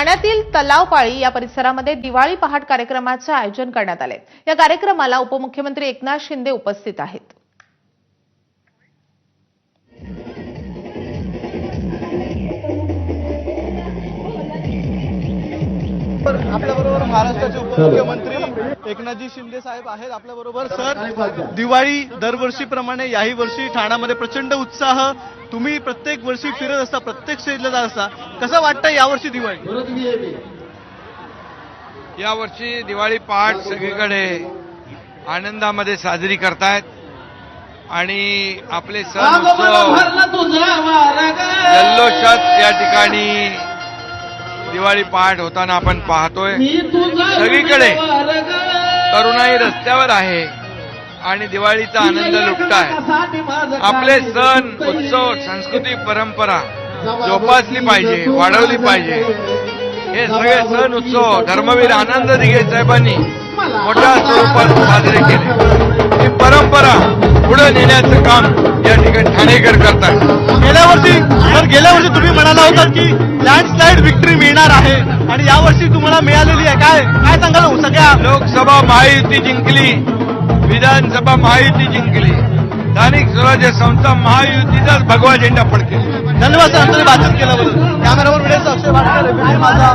ठाण्यातील तलावपाळी या परिसरामध्ये दिवाळी पहाट कार्यक्रमाचे आयोजन करण्यात आले. या कार्यक्रमाला उपमुख्यमंत्री एकनाथ शिंदे उपस्थित आहेत. आपल्या बरोबर महाराष्ट्राचे उपमुख्यमंत्री एकनाथजी शिंदे साहेब आहेत आपल्या बरोबर सर दिवाळी दरवर्षीप्रमाणे याही वर्षी ठाण्यामध्ये प्रचंड उत्साह. तुम्ही प्रत्येक वर्षी फिरत असता प्रत्येक स्टेजला जात असता. कसं वाटतं यावर्षी दिवाळी? यावर्षी दिवाळी पहाट सगळीकडे आनंदामध्ये साजरी करतायत. आणि आपले सण उत्सव जल्लोषात या ठिकाणी दिवाळी पहाट होताना आपण पाहतोय. सगळीकडे तरुणाई रस्त्यावर आहे आणि दिवाळीचा आनंद लुटताय. आपले सण उत्सव संस्कृती परंपरा जोपासली पाहिजे वाढवली पाहिजे. हे सगळे सण उत्सव धर्मवीर आनंद दिघे साहेबांनी मोठ्या स्वरूपात साजरे केले. ही परंपरा पुढे नेण्याचं काम या ठिकाणी ठाणेकर करतात. गेल्या वर्षी सर गेल्या वर्षी तुम्ही म्हणाला होता की लँडस्लाईड विक्ट्री मिळणार आहे. आणि यावर्षी तुम्हाला मिळालेली आहे. काय काय सांगाल हो सगळ्या? लोकसभा महायुती जिंकली. विधानसभा महायुती जिंकली. स्थानिक स्वराज्य संस्था महायुतीचाच भगवा झेंडा फडकेल. धन्यवाद सर आमचं बातचीत केल्याबद्दल. कॅमेरावर व्हिडिओ अक्षय भाटकर ABP माझा